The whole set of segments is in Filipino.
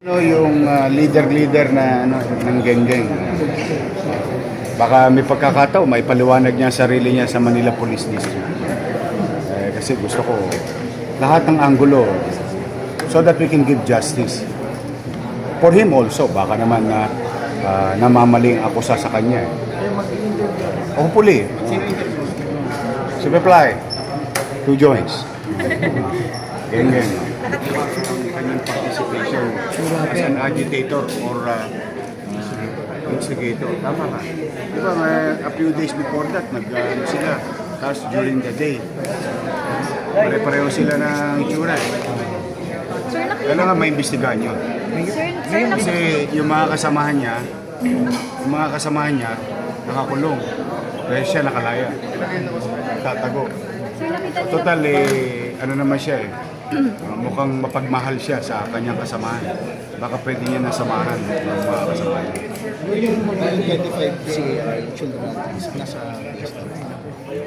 Ano yung ah, leader-leader na ano, ng geng-geng? Baka may pagkakataon, may paliwanag niya sarili niya sa Manila Police District. Eh, kasi gusto ko lahat ng angulo so that we can give justice. For him also, baka naman na uh, namamaling ako sa sa kanya. Hopefully. Si Reply, two joints. Geng-geng kanyang participation as an agitator or uh, uh, instigator. Tama ka. Di ba, may- a few days before that, nag ano sila. Tapos during the day, pare-pareho sila ng itsura. Kailangan maimbestigahan yun. Kasi yung mga kasamahan niya, yung mga kasamahan niya, nakakulong. Dahil siya nakalaya. Tatago. Total, eh, ano naman siya eh. Uh, mukhang mapagmahal siya sa kanyang kasamahan. Baka pwede niya nasamahan ng mga kasamahan. Yung mga 25 CAR children at nasa na.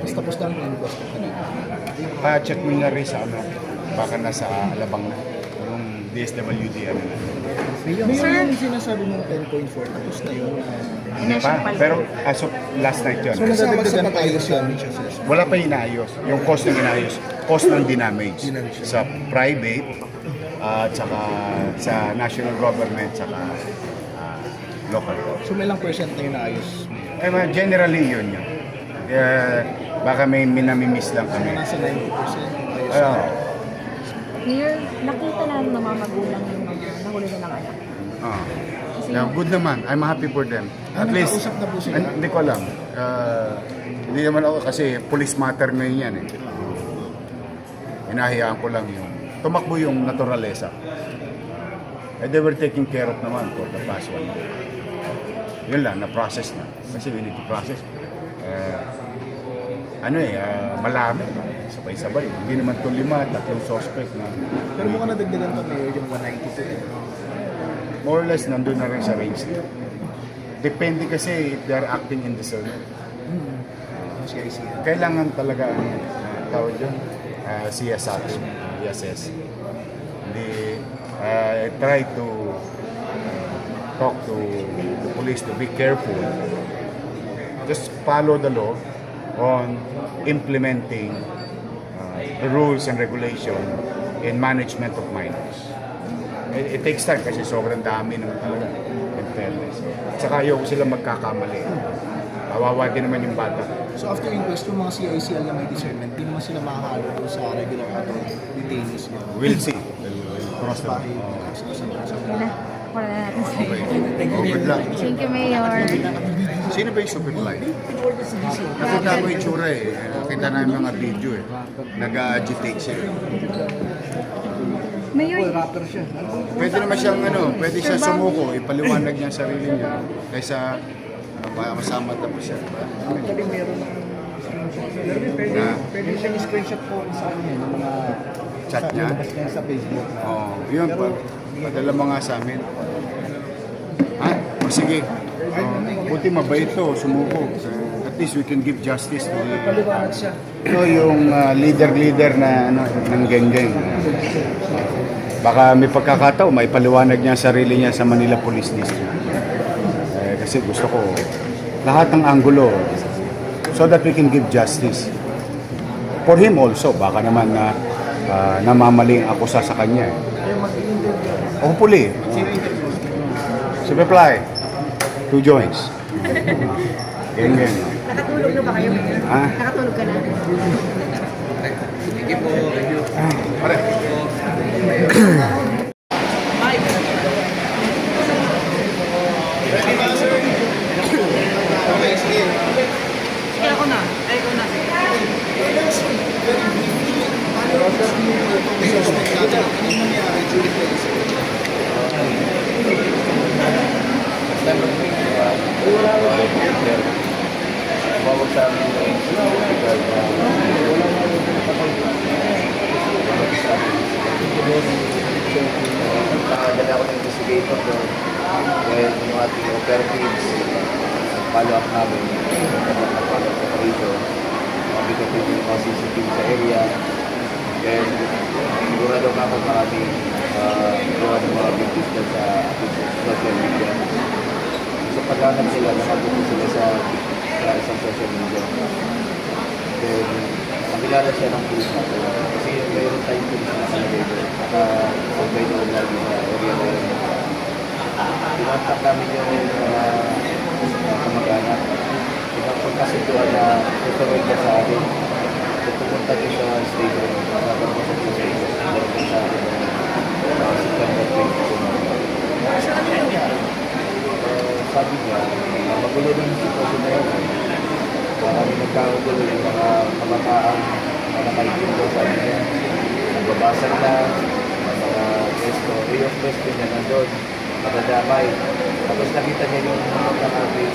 Tapos tapos lang yung request ko kanina. Pa-check mo na rin sa ano, baka nasa alabang na. Yung DSWD ano na. Yung, yung sinasabi mo 10.4, tapos na yun. Hindi pa, pero as of last night yun. so nadadagdagan pa yun sa Wala pa inaayos. Yung cost ng inaayos. Cost ng dinamage. Sa private, at saka sa national government, saka ah, local. So may lang percent na yun naayos. Eh, generally yun yun. Kaya baka may minamimiss lang kami. Nasa 90% ayos. Ayun. Mayor, nakita namin ng mga magulang yung mga nahuli na ng anak. Ah. Yeah, good naman. I'm happy for them. At least, na po sila? Hindi ko alam. Ah, hindi naman ako kasi police matter ngayon yan eh. Hinahayaan ko lang yun. Tumakbo yung naturalesa. And they were taking care of naman for the past one year. Yun lang, na-process na. Kasi we need to process. Eh, ano eh, ah, malami. Sabay-sabay. Hindi naman to lima, tatlong suspect na Pero mukhang nadagdagan pa mayor yung 192. more or less nandun na rin sa range na. Depende kasi if they're acting in discernment. Yung CIC. Kailangan talaga, ano, uh, tawag yun, uh, CSR, uh, ESS. Hindi, uh, try to uh, talk to the police to be careful. Just follow the law on implementing uh, the rules and regulation in management of minors. It, it takes time kasi sobrang dami naman talaga. In fairness. At saka ayaw sila magkakamali. Kawawa din naman yung bata. So after inquest, yung mga CICL na may discernment, di naman sila makakalo doon sa regular adult detainees nyo. We'll see. We'll, we'll cross the line. Wala na. Wala na natin. Okay. Oh, good luck. Thank you, Mayor. Sino ba yung super light? Nakita ko yung tsura eh. Nakita na yung mga video eh. Nag-agitate siya. Mayor, Pwede naman siyang ano, pwede siya sumuko, ipaliwanag niya ang sarili niya kaysa baka masama tapos siya. Actually, meron ng screenshot. Pwede, pwede siyang screenshot po sa amin ng mga Chat niya? sa Facebook. Oo, yun pa. Padala mo nga sa amin. Ha? O sige. Oh, buti mabait to, sumuko. At least we can give justice to the... Paliwanag siya. Ito yung uh, leader-leader na ano, ng geng-geng. Baka may pagkakataon, may paliwanag niya ang sarili niya sa Manila Police District. Kasi gusto ko lahat ng angulo so that we can give justice. For him also, baka naman na uh, namamaling ako sa sa kanya. eh. Hopefully. Si Reply, two joints. Geng-geng. nakatulog na ba kayo? Ha? Nakatulog ka na? Pare. Sige, ako na. Ay, ako na. Investigator doon. Dahil yung ating operatives, follow up namin, follow up operation, mabigat din yung sa area. Then, sigurado ka kung marami uh, gawa ng mga videos dyan sa social media. So paghanap sila, nakabuto sila sa, sa isang social media. Then, nakilala siya ng pulis natin. Kasi mayroon tayong pulis na nakalagay doon. Naka-survey doon lagi sa area na yun. Tinantak namin yung mga uh, kamag-anak. Pinapagkasunduan na tutuloy ka sa akin. So, pumunta din sa station, sa station. Meron sa akin uh, September 22 na. Uh, sabi niya, uh, magulo din yung sitwasyon na yun. Marami nagkakagulo yung mga kabataan na nakaikindo sa niya. Nagbabasag na, mga gesto, way of gesto niya nandun, madadamay. Tapos nakita niya yung mga nakabit,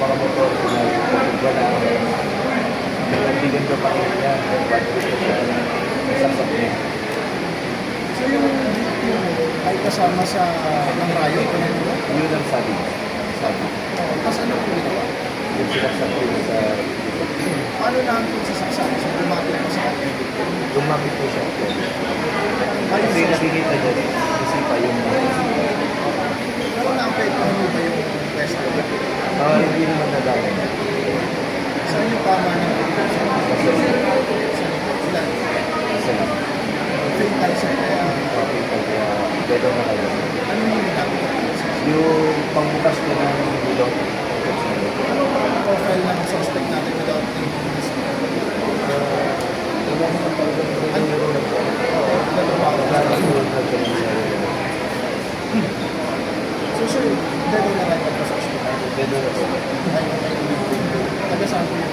mga motor na pagkagwa na. Naglandigan doon pa rin niya, nasaksak niya. So yung ay kasama sa ng rayo ko nila. Yun ang sabi. Sabi. Tapos ano po ito? Yung sinaksak niya sa Paano namin kung sasaksak? So lumapit pa sa akin. lumapit po siya. Kasi nakikita niya, kasi pa yung Ano na ang pwede mo ba yung pwesto? Ah, hindi naman nadami. Saan yung tama ng Kasi Ilan? kasi lang. Fake tayo sa kaya Okay, kaya bedo na kayo. ano yung ginagawa? Yung pangbukas ko ng bilog. Ano ba ang profile ng suspect natin without naming his Ano? Oo, dalawa. So sir, dalawa na kayo pa sa hospital. Bedo na po. Ay, taga saan po yun?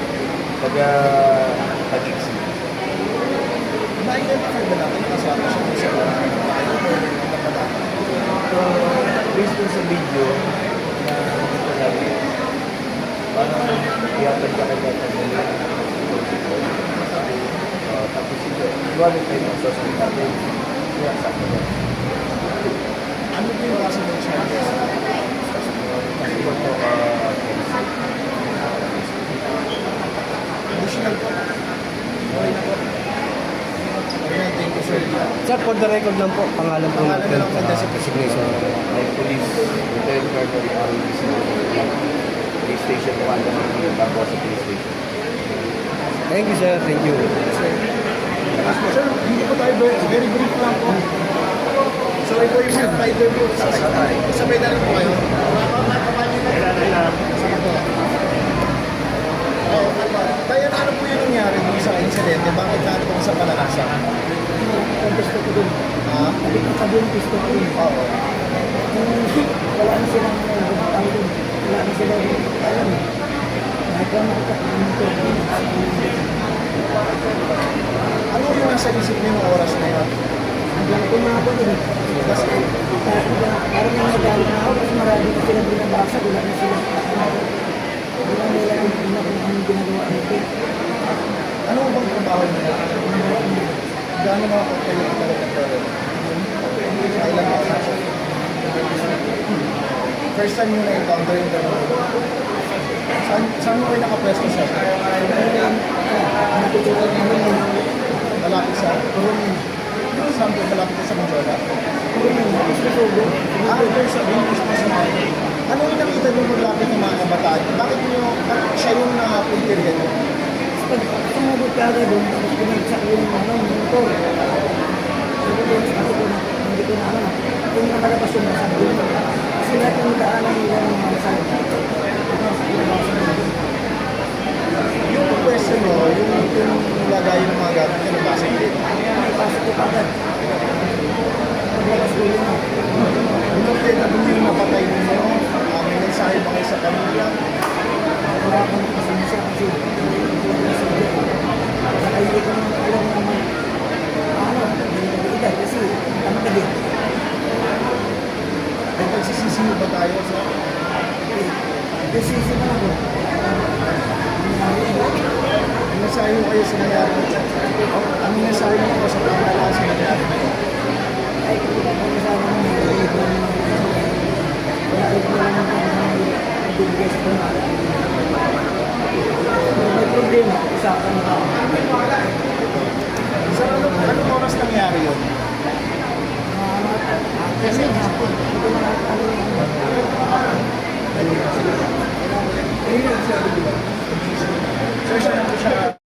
Pagka pag-exit. Na-identify ba natin kasama siya sa mga tayo o napadaan? Based dun sa video na ito lagi, parang iyatag ka kanya ng Uh, tapos ito, iwalit tayo ng social natin. Kaya sa akin yan. Ano po yung kaso ng charges? Kasi ito po, uh, Additional po. Okay na po. Okay, thank you sir. Sir, for the record lang po, pangalan po Pangalan natin na lang po, sa designation. designation. may police, Lieutenant Colonel Aaron Isidro, police station, Panda Manila, bago sa police station. Thank you, sir. Thank you. Sir, hindi po tayo very, very brief lang po. So ito yung fighter po. Sabay, sabay na rin po kayo. Po. Oh, Kaya ano po yung nangyari dun sa insidente? Bakit natin sa pananasa? Ang gusto ko dun. Ha? Sabi ko sabi yung gusto ko dun. Oo. Wala na silang dun. Wala na silang alam. Nagkaroon ako sa community. Ano ng oras na yun? Hanggang dun. Kasi, Parang yung nagalit na marami na silang binabasag. Wala na silang wala nila pinakang ginagawa nito. ano bang trabaho niyo? Gaano mga kayo ang talaga pero Kailan mga kaso? First time nyo na-encounter yung gano'n. Saan, saan mo kayo nakapwesto sa? Natutulog namin yung Malapit sa? Saan po malapit sa Manjola? Ah, there's a ring mismo sa mga. Ano yung nakita nyo maglapit ng mga kabataan? Bakit nyo, siya yung nakapuntirya nyo? Pag sumubot ka agad doon, tapos pinagsak yung ano, yung motor. Sabi ko, sabi ko, hindi ko na alam. Kung nakalabas yung masag doon. Kasi lahat yung daanan nila ng mga masag. Yung question mo, yung, yung nilagay ng mga gamit nyo, nabasa din. sino ba tayo sa eh, decision na ako. Ang nasayo kayo sa nangyari. Ang nasayo ko sa pangalasan sa nangyari. Ang nasayo ko May problema, isa ka na ako. Sa ano- anong oras nangyari yun? Kasi Thank you.